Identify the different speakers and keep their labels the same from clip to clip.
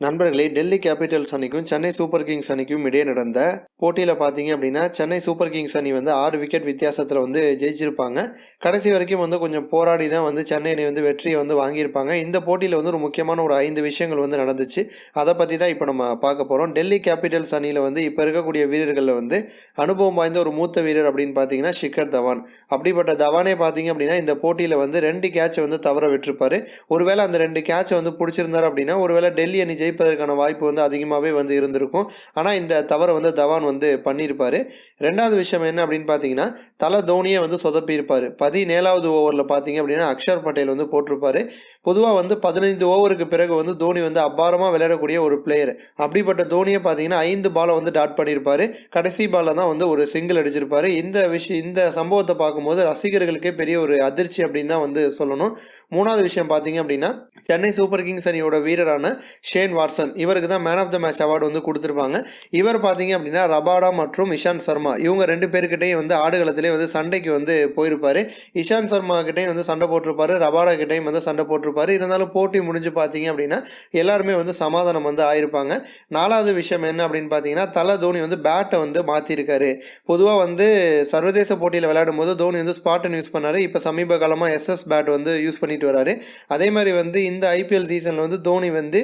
Speaker 1: நண்பர்களே டெல்லி கேபிட்டல்ஸ் அணிக்கும் Chennai super Kings அணிக்கும் இடையே நடந்த போட்டியில் பார்த்தீங்க அப்படின்னா சென்னை சூப்பர் கிங்ஸ் அணி வந்து ஆறு விக்கெட் வித்தியாசத்தில் வந்து ஜெயிச்சிருப்பாங்க. கடைசி வரைக்கும் வந்து கொஞ்சம் போராடி தான் வந்து சென்னை அணி வந்து வெற்றியை வந்து வாங்கியிருப்பாங்க. இந்த போட்டியில் வந்து ஒரு முக்கியமான ஒரு ஐந்து விஷயங்கள் வந்து நடந்துச்சு. அதை பற்றி தான் இப்போ நம்ம பார்க்க போகிறோம் டெல்லி கேபிட்டல்ஸ் அணியில் வந்து இப்போ இருக்கக்கூடிய வீரர்களில் வந்து அனுபவம் வாய்ந்த ஒரு மூத்த வீரர் அப்படின்னு பார்த்தீங்கன்னா ஷிக்கர் தவான். அப்படிப்பட்ட தவானே பார்த்தீங்க அப்படின்னா இந்த போட்டியில் வந்து ரெண்டு கேட்சை வந்து தவற விட்டுருப்பார். ஒருவேளை அந்த ரெண்டு கேட்சை வந்து பிடிச்சிருந்தாரு அப்படின்னா ஒருவேளை டெல்லி அணி ஜெயிப்பதற்கான வாய்ப்பு வந்து அதிகமாகவே வந்து இருந்திருக்கும். ஆனால் இந்த தவறை வந்து தவான் வந்து பண்ணியிருப்பார். ரெண்டாவது விஷயம் என்ன அப்படின்னு பார்த்தீங்கன்னா தலை தோனியை வந்து சொதப்பியிருப்பார். பதினேழாவது ஓவரில் பார்த்தீங்க அப்படின்னா அக்ஷர் பட்டேல் வந்து போட்டிருப்பாரு. பொதுவாக வந்து பதினைந்து ஓவருக்கு பிறகு வந்து தோனி வந்து அபாரமாக விளையாடக்கூடிய ஒரு பிளேயர் அப்படிப்பட்ட தோனியை பார்த்தீங்கன்னா ஐந்து பாலை வந்து டாட் பண்ணியிருப்பாரு. கடைசி பாலில் தான் வந்து ஒரு சிங்கிள் அடிச்சிருப்பாரு. இந்த விஷயம் இந்த சம்பவத்தை பார்க்கும்போது ரசிகர்களுக்கே பெரிய ஒரு அதிர்ச்சி அப்படின்னு தான் வந்து சொல்லணும். மூணாவது விஷயம் பார்த்தீங்க அப்படின்னா சென்னை சூப்பர் கிங்ஸ் அணியோட வீரரான ஷேன் வாட்சன். இவருக்கு தான் man of the match award வந்து கொடுத்துருப்பாங்க. இவர் பார்த்தீங்க அப்படின்னா ரபாடா மற்றும் இஷாந்த் சர்மா. இவங்க ரெண்டு பேருக்கிட்டையும் வந்து ஆடுகளத்திலே வந்து சண்டைக்கு வந்து போயிருப்பார். இஷாந்த் சர்மா கிட்டையும் வந்து சண்டை போட்டிருப்பாரு. ரபாடா கிட்டையும் வந்து சண்டை போட்டிருப்பாரு. இருந்தாலும் போட்டி முடிஞ்சு பார்த்தீங்க அப்படின்னா எல்லாருமே வந்து சமாதானம் வந்து ஆயிருப்பாங்க. நாலாவது விஷயம் என்ன அப்படின்னு பார்த்தீங்கன்னா தலை தோனி வந்து பேட்டை வந்து மாற்றிருக்காரு பொதுவாக வந்து சர்வதேச போட்டியில் விளையாடும் போது தோனி வந்து ஸ்பாட்டன் யூஸ் பண்ணார். இப்போ சமீப காலமாக எஸ்எஸ் பேட் வந்து யூஸ் பண்ணிட்டு வராரு. அதே மாதிரி வந்து இந்த ஐபிஎல் சீசனில் வந்து தோனி வந்து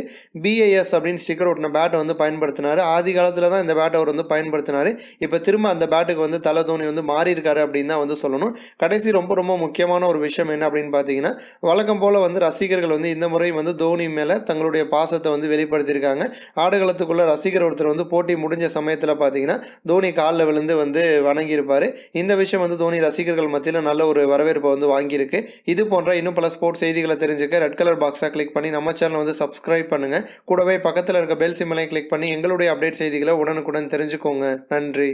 Speaker 1: பிஏஎஸ் அப்படின்னு ஸ்டிக்கர் ஒட்டின பேட்டை வந்து பயன்படுத்தினார். ஆதி காலத்தில் தான் இந்த பேட்டை அவர் வந்து பயன்படுத்தினார். இப்போ திரும்ப அந்த பேட்டுக்கு வந்து தலை தோனி வந்து மாறி இருக்காரு அப்படின்னு தான் வந்து சொல்லணும். கடைசி ரொம்ப ரொம்ப முக்கியமான ஒரு விஷயம் என்ன அப்படின்னு பார்த்தீங்கன்னா வழக்கம் போல் வந்து ரசிகர்கள் வந்து இந்த முறை வந்து தோனி மேலே தங்களுடைய பாசத்தை வந்து வெளிப்படுத்தியிருக்காங்க. ஆடுகளத்துக்குள்ளே ரசிகர் ஒருத்தர் வந்து போட்டி முடிஞ்ச சமயத்தில் பார்த்தீங்கன்னா தோனி காலில் விழுந்து வந்து வணங்கியிருப்பார். இந்த விஷயம் வந்து தோனி ரசிகர்கள் மத்தியில் நல்ல ஒரு வரவேற்பை வந்து வாங்கியிருக்கு. இது போன்ற இன்னும் பல ஸ்போர்ட்ஸ் செய்திகளை தெரிஞ்சுக்க ரெட் கலர் பாக்ஸாக கிளிக் பண்ணி நம்ம சேனல் வந்து சப்ஸ்கிரைப் பண்ணுங்கள் கூடவே பக்கத்தில் இருக்க பெல் சிம்மலையும் கிளிக் பண்ணி எங்களுடைய அப்டேட் செய்திகளை உடனுக்குடன் தெரிஞ்சுக்கோங்க. நன்றி.